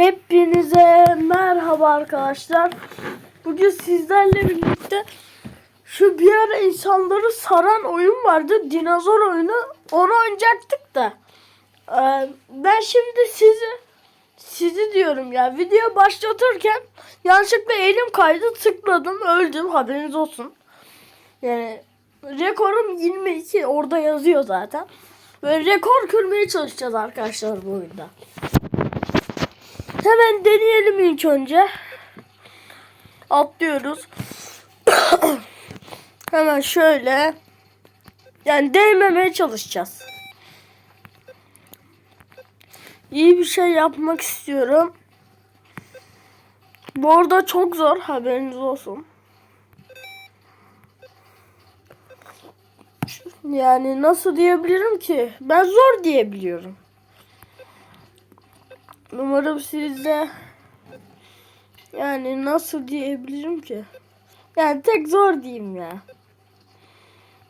Hepinize merhaba arkadaşlar. Bugün sizlerle birlikte şu bir ara insanları saran oyun vardı. Dinozor oyunu. Onu oynayacaktık da. Ee, ben şimdi sizi sizi diyorum ya. Video başlatırken yanlışlıkla elim kaydı tıkladım öldüm haberiniz olsun. Yani rekorum 22 orada yazıyor zaten. Böyle rekor kırmaya çalışacağız arkadaşlar bu oyunda. Hemen deneyelim ilk önce. Atlıyoruz. Hemen şöyle. Yani değmemeye çalışacağız. İyi bir şey yapmak istiyorum. Bu arada çok zor haberiniz olsun. Yani nasıl diyebilirim ki? Ben zor diyebiliyorum. Umarım siz yani nasıl diyebilirim ki? Yani tek zor diyeyim ya.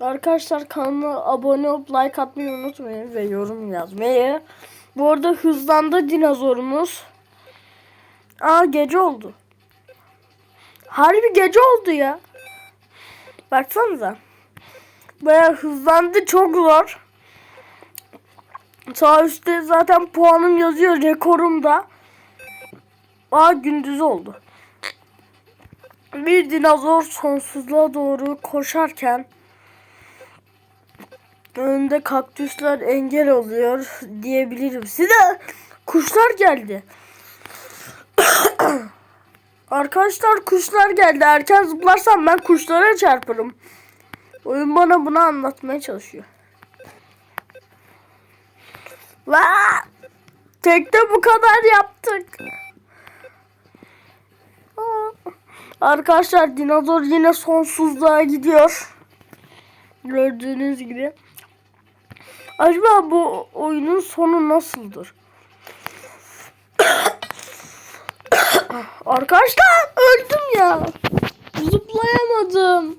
Arkadaşlar kanala abone olup like atmayı unutmayın ve yorum yazmayı. Bu arada hızlandı dinozorumuz. Aa gece oldu. Harbi gece oldu ya. Baksanıza. Baya hızlandı çok zor. Sağ üstte zaten puanım yazıyor rekorumda. Aa gündüz oldu. Bir dinozor sonsuzluğa doğru koşarken önünde kaktüsler engel oluyor diyebilirim. Size kuşlar geldi. Arkadaşlar kuşlar geldi. Erken zıplarsam ben kuşlara çarparım. Oyun bana bunu anlatmaya çalışıyor. Vaa! Tekte bu kadar yaptık. Arkadaşlar dinozor yine sonsuzluğa gidiyor. Gördüğünüz gibi. Acaba bu oyunun sonu nasıldır? Arkadaşlar öldüm ya. Zıplayamadım.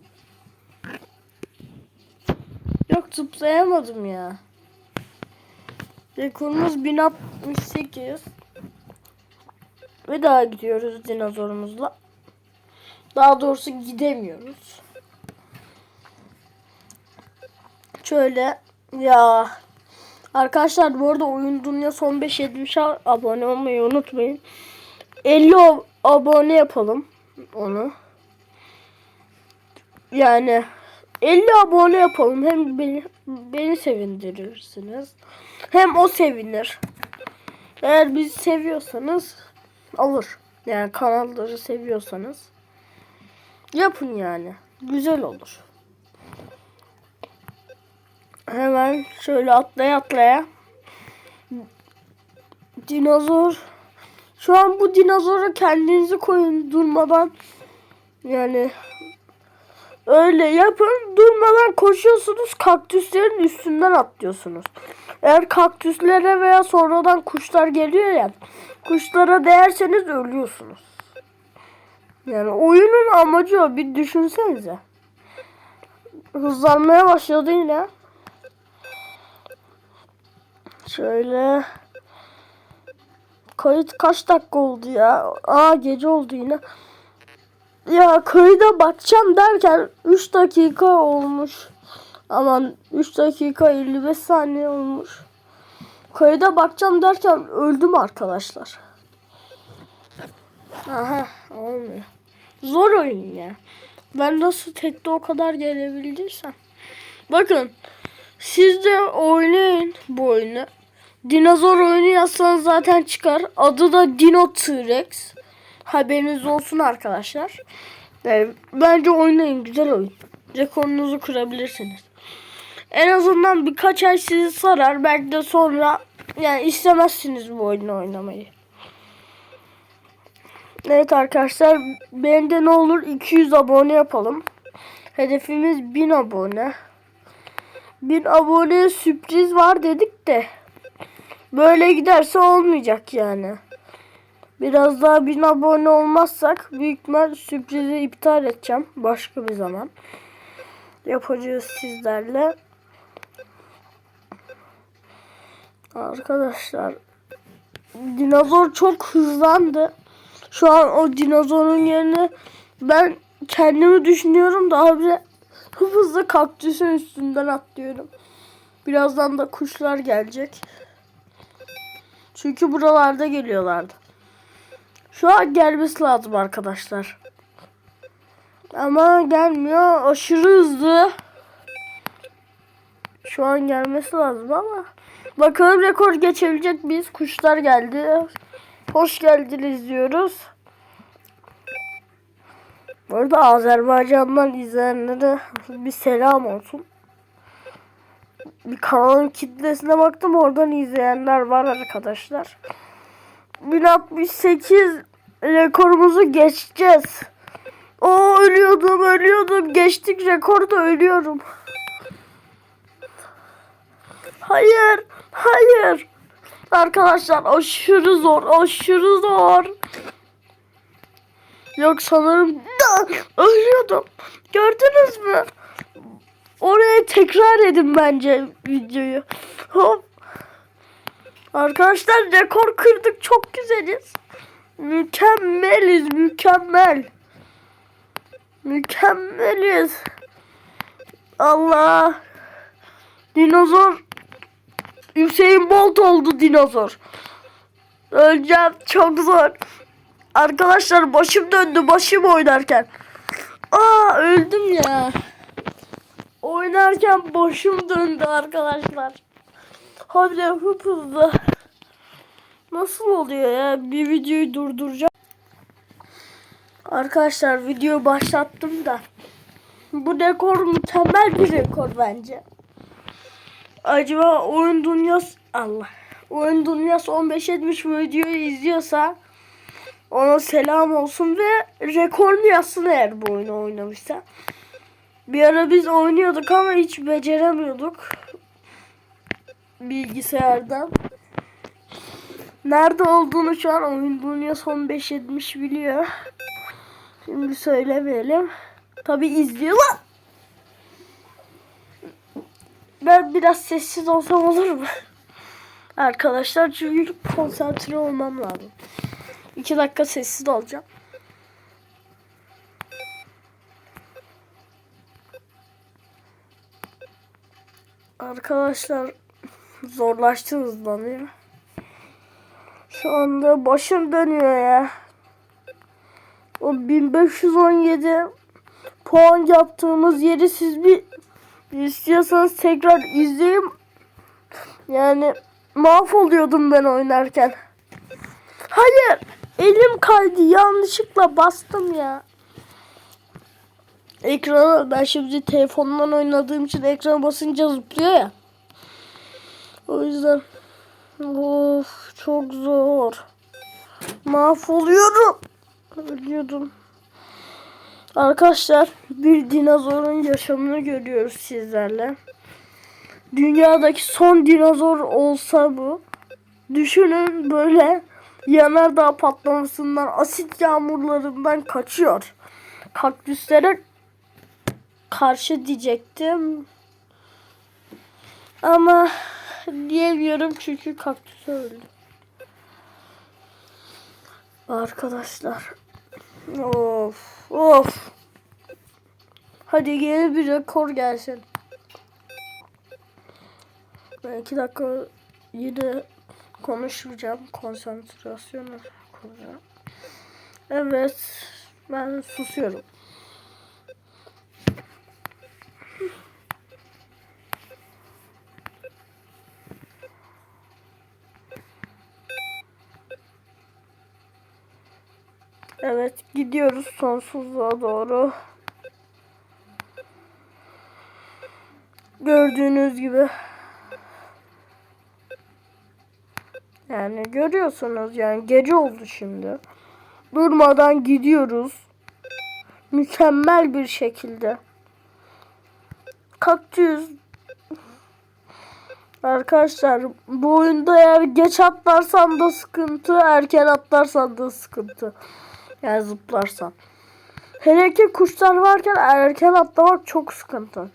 Yok zıplayamadım ya. Rekorumuz 1068. Ve daha gidiyoruz dinozorumuzla. Daha doğrusu gidemiyoruz. Şöyle ya arkadaşlar bu arada oyun dünya son 5-70 abone olmayı unutmayın. 50 ab- abone yapalım onu. Yani 50 abone yapalım. Hem beni, beni sevindirirsiniz. Hem o sevinir. Eğer bizi seviyorsanız olur. Yani kanalları seviyorsanız yapın yani. Güzel olur. Hemen şöyle atlaya atlaya. Dinozor. Şu an bu dinozora kendinizi koyun durmadan. Yani Öyle yapın. Durmadan koşuyorsunuz. Kaktüslerin üstünden atlıyorsunuz. Eğer kaktüslere veya sonradan kuşlar geliyor ya. Kuşlara değerseniz ölüyorsunuz. Yani oyunun amacı o. Bir düşünsenize. Hızlanmaya başladı yine. Şöyle. Kayıt kaç dakika oldu ya? Aa gece oldu yine. Ya köyde bakacağım derken 3 dakika olmuş. Aman 3 dakika 55 saniye olmuş. Köyde bakacağım derken öldüm arkadaşlar. Aha olmuyor. Zor oyun ya. Ben nasıl tekte o kadar gelebildiysem. Bakın siz de oynayın bu oyunu. Dinozor oyunu yazsanız zaten çıkar. Adı da Dino T-Rex. Haberiniz olsun arkadaşlar. Yani bence oynayın güzel oyun. Rekorunuzu kırabilirsiniz. En azından birkaç ay sizi sarar. Belki de sonra yani istemezsiniz bu oyunu oynamayı. Evet arkadaşlar benim de ne olur 200 abone yapalım. Hedefimiz 1000 abone. 1000 aboneye sürpriz var dedik de böyle giderse olmayacak yani. Biraz daha bin abone olmazsak büyük ihtimal sürprizi iptal edeceğim. Başka bir zaman. Yapacağız sizlerle. Arkadaşlar dinozor çok hızlandı. Şu an o dinozorun yerine ben kendimi düşünüyorum da abi hızlı kaktüsün üstünden atlıyorum. Birazdan da kuşlar gelecek. Çünkü buralarda geliyorlardı. Şu an gelmesi lazım arkadaşlar. Ama gelmiyor. Aşırı hızlı. Şu an gelmesi lazım ama. Bakalım rekor geçebilecek miyiz? Kuşlar geldi. Hoş geldiniz diyoruz. Bu arada Azerbaycan'dan izleyenlere bir selam olsun. Bir kanalın kitlesine baktım oradan izleyenler var arkadaşlar. 1068 rekorumuzu geçeceğiz. O ölüyordum ölüyordum geçtik rekorda ölüyorum. Hayır hayır. Arkadaşlar aşırı zor aşırı zor. Yok sanırım ölüyordum. Gördünüz mü? Oraya tekrar edin bence videoyu. Hop. Arkadaşlar rekor kırdık. Çok güzeliz. Mükemmeliz. Mükemmel. Mükemmeliz. Allah. Dinozor. Hüseyin Bolt oldu dinozor. Öleceğim. Çok zor. Arkadaşlar başım döndü. Başım oynarken. Aa öldüm ya. Oynarken başım döndü arkadaşlar. Hadi hıp hızlı. Nasıl oluyor ya? Bir videoyu durduracağım. Arkadaşlar video başlattım da. Bu rekor mükemmel bir rekor bence. Acaba oyun dünyası Allah. Oyun dünyası 15-70 videoyu izliyorsa ona selam olsun ve rekor mu yazsın eğer bu oyunu oynamışsa. Bir ara biz oynuyorduk ama hiç beceremiyorduk. Bilgisayardan. Nerede olduğunu şu an oyun dünya son 5.70 biliyor. Şimdi söylemeyelim. Tabi izliyorlar. Ben biraz sessiz olsam olur mu? Arkadaşlar çünkü konsantre olmam lazım. 2 dakika sessiz olacağım. Arkadaşlar zorlaştı hızlanıyor. Şu anda başım dönüyor ya. O 1517 puan yaptığımız yeri siz bir istiyorsanız tekrar izleyin. Yani mahvoluyordum ben oynarken. Hayır. Elim kaydı. Yanlışlıkla bastım ya. Ekrana ben şimdi telefondan oynadığım için ekrana basınca zıplıyor ya. O yüzden of çok zor. Mahvoluyorum. Ölüyordum. Arkadaşlar bir dinozorun yaşamını görüyoruz sizlerle. Dünyadaki son dinozor olsa bu. Düşünün böyle yanardağ patlamasından, asit yağmurlarından kaçıyor. Kaktüslere karşı diyecektim. Ama diyemiyorum çünkü kaktüs öldü. Arkadaşlar. Of of. Hadi yeni bir rekor gelsin. Ben iki dakika yine konuşacağım. Konsantrasyonu kuracağım. Evet. Ben susuyorum. Evet gidiyoruz sonsuzluğa doğru. Gördüğünüz gibi. Yani görüyorsunuz yani gece oldu şimdi. Durmadan gidiyoruz. Mükemmel bir şekilde. Kaktüs. Arkadaşlar bu oyunda eğer geç atlarsan da sıkıntı, erken atlarsan da sıkıntı. Yani zıplarsan. Hele ki kuşlar varken erken atlamak çok sıkıntı.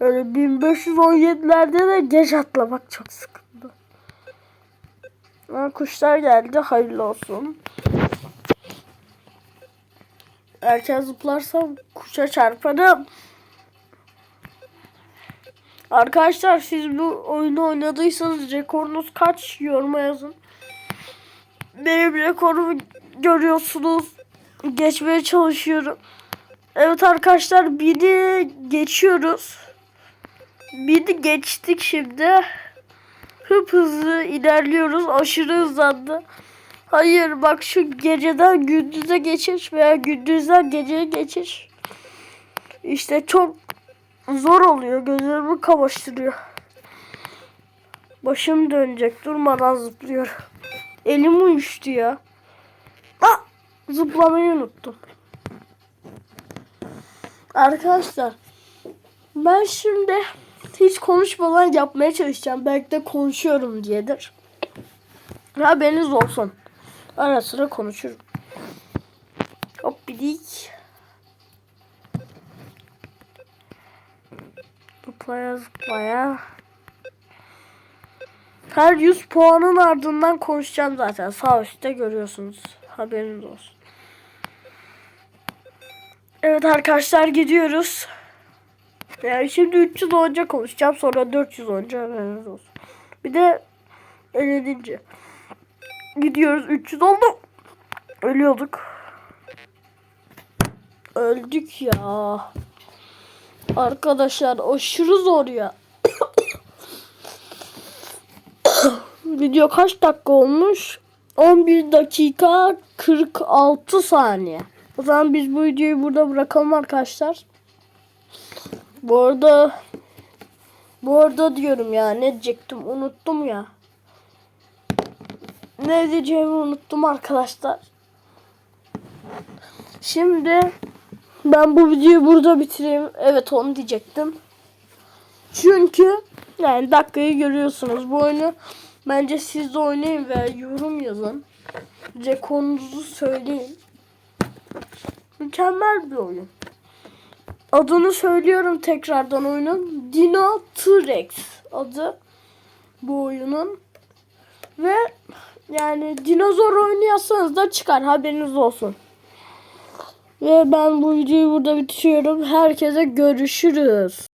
Öyle 1517'lerde de geç atlamak çok sıkıntı. Aa, kuşlar geldi. Hayırlı olsun. Erken zıplarsam kuşa çarparım. Arkadaşlar siz bu oyunu oynadıysanız rekorunuz kaç yoruma yazın. Benim rekorumu görüyorsunuz. Geçmeye çalışıyorum. Evet arkadaşlar biri geçiyoruz. Biri geçtik şimdi. Hıp hızlı ilerliyoruz. Aşırı hızlandı. Hayır bak şu geceden gündüze geçiş veya gündüzden geceye geçiş. İşte çok zor oluyor. Gözlerimi kamaştırıyor. Başım dönecek. Durmadan zıplıyor. Elim uyuştu ya. Zıplamayı unuttum. Arkadaşlar ben şimdi hiç konuşmadan yapmaya çalışacağım. Belki de konuşuyorum diyedir. Haberiniz olsun. Ara sıra konuşurum. Hop bidik. Zıplaya zıplaya. Her 100 puanın ardından konuşacağım zaten. Sağ üstte görüyorsunuz. Haberiniz olsun. Evet arkadaşlar gidiyoruz. Yani şimdi 300 olunca konuşacağım. Sonra 400 olunca haberiniz olsun. Bir de 50. Gidiyoruz 300 oldu. Ölüyorduk. Öldük ya. Arkadaşlar aşırı zor ya. Video kaç dakika olmuş? 11 dakika 46 saniye. O zaman biz bu videoyu burada bırakalım arkadaşlar. Bu arada bu arada diyorum ya ne diyecektim unuttum ya. Ne diyeceğimi unuttum arkadaşlar. Şimdi ben bu videoyu burada bitireyim. Evet onu diyecektim. Çünkü yani dakikayı görüyorsunuz. Bu oyunu bence siz de oynayın ve yorum yazın. Rekorunuzu söyleyin. Mükemmel bir oyun. Adını söylüyorum tekrardan oyunun. Dino T-Rex adı bu oyunun. Ve yani dinozor oyunu yazsanız da çıkar haberiniz olsun. Ve ben bu videoyu burada bitiriyorum. Herkese görüşürüz.